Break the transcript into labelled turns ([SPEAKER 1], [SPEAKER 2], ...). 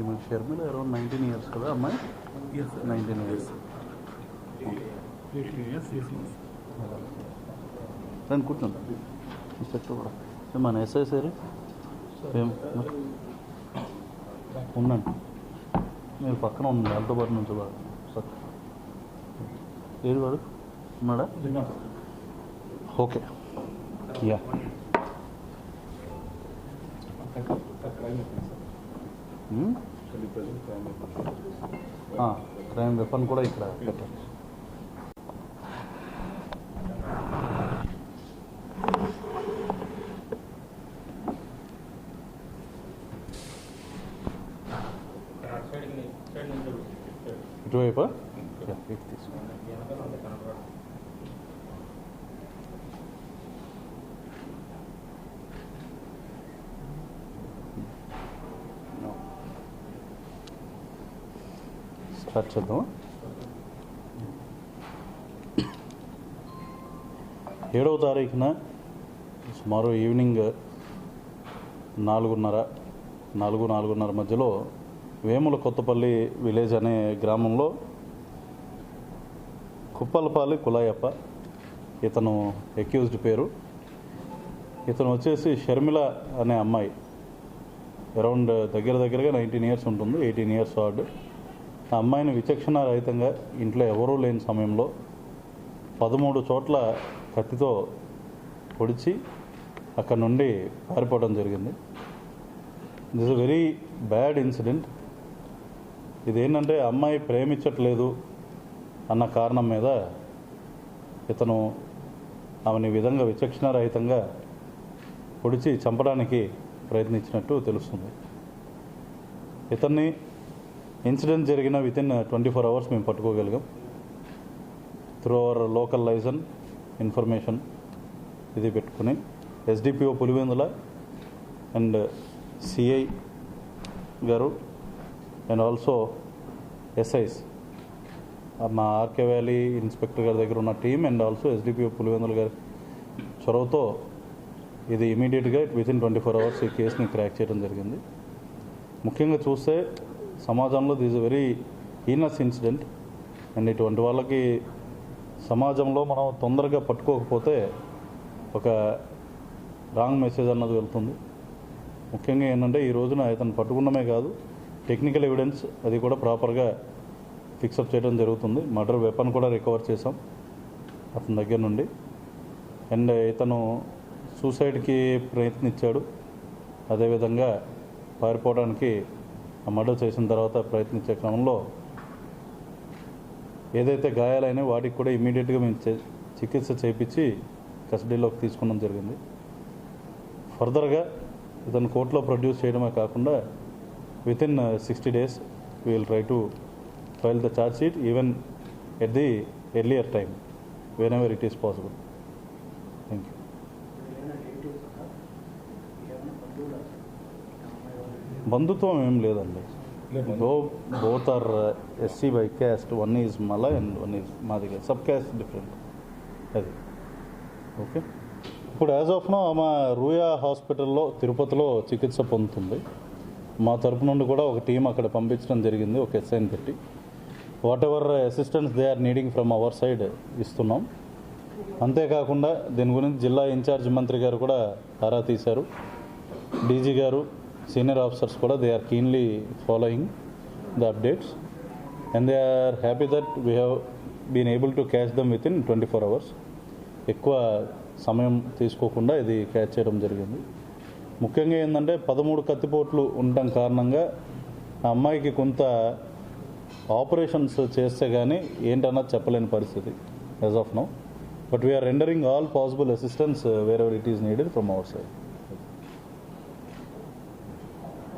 [SPEAKER 1] ఈమె Sharmila around nineteen years కదా అమ్మాయి?
[SPEAKER 2] Yes
[SPEAKER 1] nineteen years
[SPEAKER 2] eighteen years
[SPEAKER 1] దాన్ని కూర్చోండి. చెట్టు కూడా. మన ఎస్ఐ సార్ ఏం? ఉండండి. మీరు పక్కన ఉండండి వాళ్ళతో పాటు నుంచి బాగా. సార్. ఏది వాడు? ఉన్నాడా? ఓకే. యా. క్రైమ్ వెపన్ కూడా ఇక్కడ పెట్టండి. ఇటువైపు? స్టార్ట్ చేద్దామా? ఏడవ తారీఖున సుమారు ఈవినింగ్ నాలుగున్నర నాలుగు నాలుగున్నర మధ్యలో వేముల కొత్తపల్లి విలేజ్ అనే గ్రామంలో కుప్పలపాలి కులాయప్ప ఇతను అక్యూజ్డ్ పేరు. ఇతను వచ్చేసి షర్మిల అనే అమ్మాయి. అరౌండ్ దగ్గర దగ్గరగా నైన్టీన్ ఇయర్స్ ఉంటుంది ఎయిటీన్ ఇయర్స్ వార్డు ఆ అమ్మాయిని విచక్షణ రహితంగా ఇంట్లో ఎవరూ లేని సమయంలో పదమూడు చోట్ల కత్తితో పొడిచి అక్కడ నుండి పారిపోవడం జరిగింది. This a very bad incident ఇదేంటంటే అమ్మాయి ప్రేమించట్లేదు అన్న కారణం మీద ఇతను ఆమెని ఈ విధంగా విచక్షణారహితంగా పొడిచి చంపడానికి ప్రయత్నించినట్టు తెలుస్తుంది. ఇతన్ని ఇన్సిడెంట్ జరిగిన within twenty four hours మేము పట్టుకోగలిగాం. Through our local liaison information ఇది పెట్టుకుని ఎస్డిపిఓ పులివెందుల అండ్ సిఐ గారు అండ్ ఆల్సో ఎస్ఐస్ మా ఆర్కే వ్యాలీ ఇన్స్పెక్టర్ గారి దగ్గర ఉన్న team and also SDPO Pulivendula గారి చొరవతో ఇది ఇమీడియట్గా within twenty four hours ఈ కేసుని క్రాక్ చేయడం జరిగింది. ముఖ్యంగా చూస్తే సమాజంలో this very heinous incident and ఇటువంటి వాళ్ళకి సమాజంలో మనం తొందరగా పట్టుకోకపోతే ఒక రాంగ్ మెసేజ్ అన్నది వెళ్తుంది. ముఖ్యంగా ఏంటంటే ఈ రోజున ఇతను పట్టుకున్నమే కాదు టెక్నికల్ ఎవిడెన్స్ అది కూడా ప్రాపర్గా ఫిక్సప్ చేయడం జరుగుతుంది. మర్డర్ వెపన్ కూడా రికవర్ చేసాం అతని దగ్గర నుండి. అండ్ ఇతను సూసైడ్కి ప్రయత్నించాడు. అదేవిధంగా పారిపోవడానికి ఆ మర్డర్ చేసిన తర్వాత ప్రయత్నించే క్రమంలో ఏదైతే గాయాలైనా వాటికి కూడా ఇమీడియట్గా మేము చికిత్స చేయించి కస్టడీలోకి తీసుకోవడం జరిగింది. ఫర్దర్గా ఇతను కోర్టులో ప్రొడ్యూస్ చేయడమే కాకుండా within sixty days will try to file the charge sheet even at the earlier time whenever it is possible thank you బంధుత్వం ఏం లేదండి. Though both are SC by caste one is Mala and one is Madiga sub caste different అది okay ఇప్పుడు as of now ఆమె రూయా హాస్పిటల్లో తిరుపతిలో చికిత్స పొందుతుంది. మా తరపు నుండి కూడా ఒక టీం అక్కడ పంపించడం జరిగింది ఒక ఎస్ఐని పెట్టి whatever assistance they are needing from our side ఇస్తున్నాం. అంతేకాకుండా దీని గురించి జిల్లా ఇన్ఛార్జ్ మంత్రి గారు కూడా ఆరా తీశారు. డీజీ గారు సీనియర్ ఆఫీసర్స్ కూడా they are keenly following the updates and they are happy that we have been able to catch them within twenty four hours ఎక్కువ సమయం తీసుకోకుండా ఇది క్యాచ్ చేయడం జరిగింది. ముఖ్యంగా ఏంటంటే పదమూడు కత్తిపోట్లు ఉండటం కారణంగా ఆ అమ్మాయికి కొంత ఆపరేషన్స్ చేస్తే కానీ ఏంటన్నది చెప్పలేని పరిస్థితి as of now but we are rendering all possible assistance wherever it is needed from our side